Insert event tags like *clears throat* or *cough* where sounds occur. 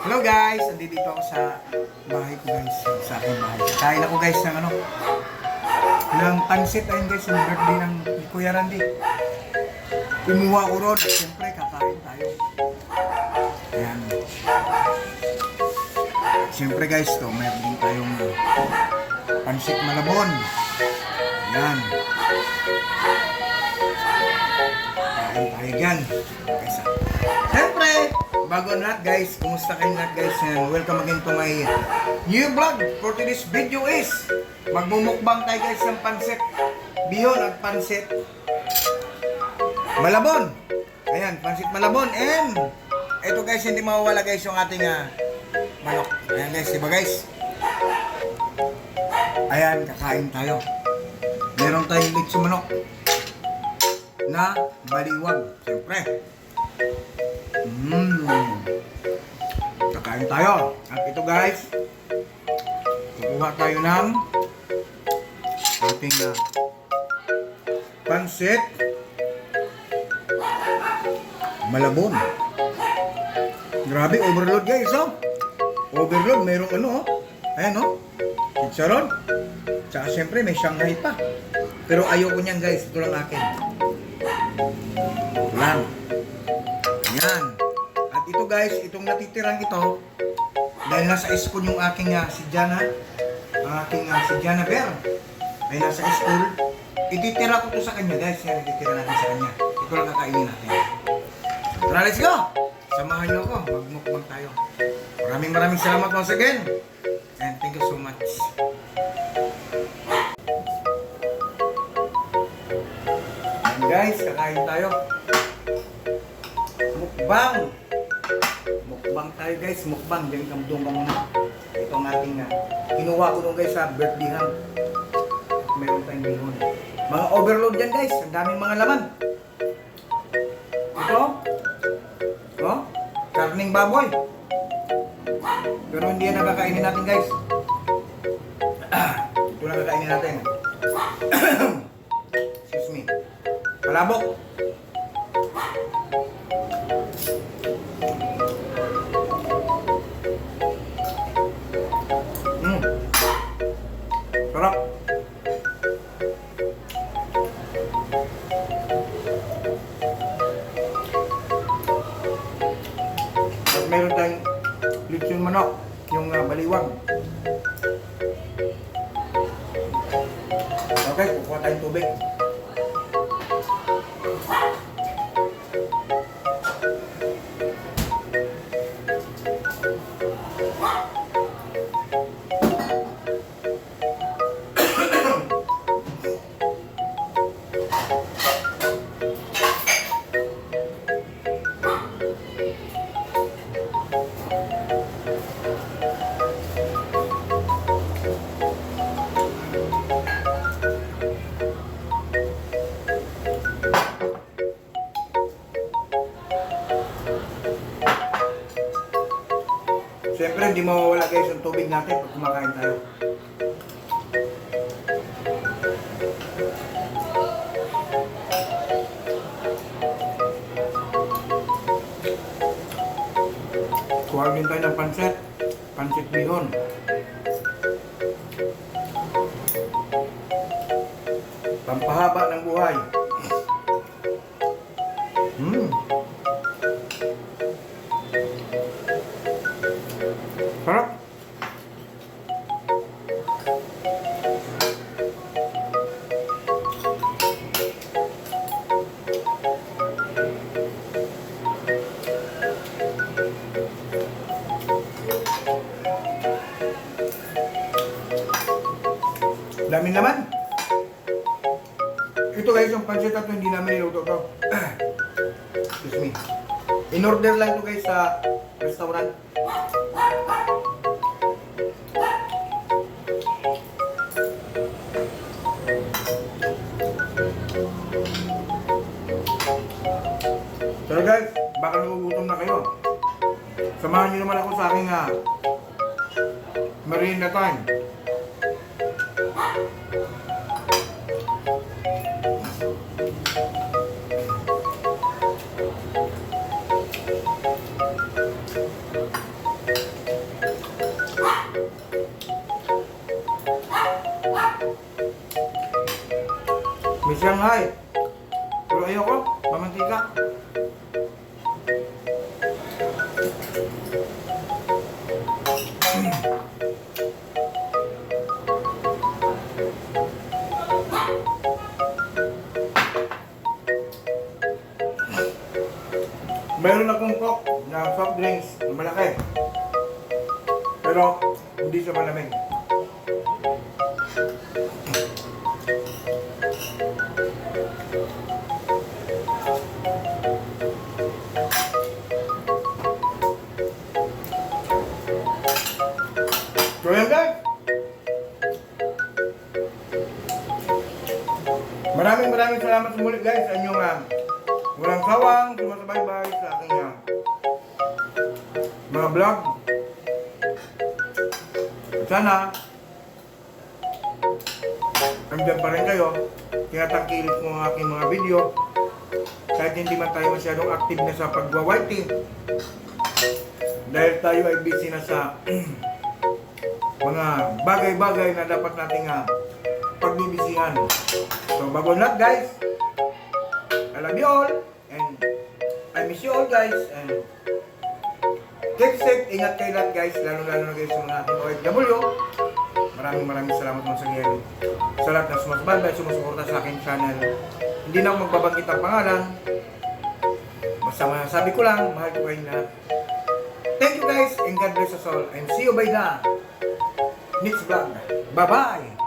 Hello guys! Andito dito ako sa bahay ko guys. Sa aking bahay. Kain ako guys ng ano. Ng pansit ayun guys. Yung birthday ng Kuya Randy. Kumuha ko ron. Siyempre kakain tayo. Ayan. Siyempre guys to. Mayroon din tayong pansit malabon. Ayan. Kain tayo dyan. Guys, ah. Bago ang guys, kumusta kayong lahat guys? Welcome again to my new vlog for today's video is magmumukbang tayo guys ng pansit. Bihon at pansit. Malabon. Ayan, pansit malabon. And ito guys, hindi mawawala guys yung ating ah, manok. Ayan guys, diba guys? Ayan, kakain tayo. Meron tayong litso manok na baliwag. Siyempre. Mmm. Kakain tayo. At ito guys, kukuha tayo ng ating uh, pansit malabon. Grabe, overload guys, oh. Overload, mayroong ano, oh. Ayan, oh. Chicharon. Tsaka siyempre, may Shanghai pa. Pero ayoko niyan guys, ito lang akin. Guys, itong natitirang ito, dahil nasa school yung aking uh, si Jana, ang aking uh, si Jana Bear, ay nasa school, ititira ko to sa kanya guys, yan ititira natin sa kanya. Ito lang kakainin natin. Tara, let's go! Samahan niyo ako, magmukbang tayo. Maraming maraming salamat once again. And thank you so much. And guys, kakain tayo. Mukbang! Tayo guys, mukbang. Diyan kamdong ka muna. Ito ang ating uh, kinuha ko nung guys sa birthday ham. At meron tayong bihon. Mga overload yan guys, ang daming mga laman. Ito, oh, karning baboy. Pero hindi yan nakakainin natin guys. *clears throat* Ito lang kakainin natin. *clears throat* Excuse me. Palabok. Sarap. At meron tayong lechon manok, yung uh, baliwag. Okay, kukuha tayong tubig. Siyempre, hindi mawawala guys yung tubig natin pag kumakain tayo. Kuha din tayo ng pansit. Pansit bihon. Pampahaba ng buhay. Hmm. Dami naman. Ito guys, yung pancit na to, hindi namin niluto to. *clears throat* Excuse me. In order lang to guys sa restaurant. So guys, baka nagugutom na kayo. Samahan niyo naman ako sa aking uh, merienda time. May Shanghai. Pero ayoko, mamantika. Meron akong coke na soft drinks na malaki. Pero hindi siya malamig. So yan guys. Maraming maraming salamat sa muli guys sa inyong ah, walang sawang sumasabay-bay sa aking ah, mga vlog. Sana andyan pa rin kayo. Tinatangkilik mo ang aking mga video. Kahit hindi man tayo masyadong active na sa pagwa-whiting. Dahil tayo ay busy na sa *clears throat* mga bagay-bagay na dapat nating uh, pagbibisihan. So, bago lahat guys, I love you all miss you all guys and keep safe, ingat kayo lahat guys, lalo-lalo na guys sa mga ating OFW. Maraming maraming salamat mga sagyan sa lahat na sumasabay, sumusuporta sa aking channel. Hindi na ako magbabanggit ang pangalan. Basta masasabi ko lang, mahal ko kayong lahat. Thank you guys and God bless us all and see you by the next vlog. Bye-bye!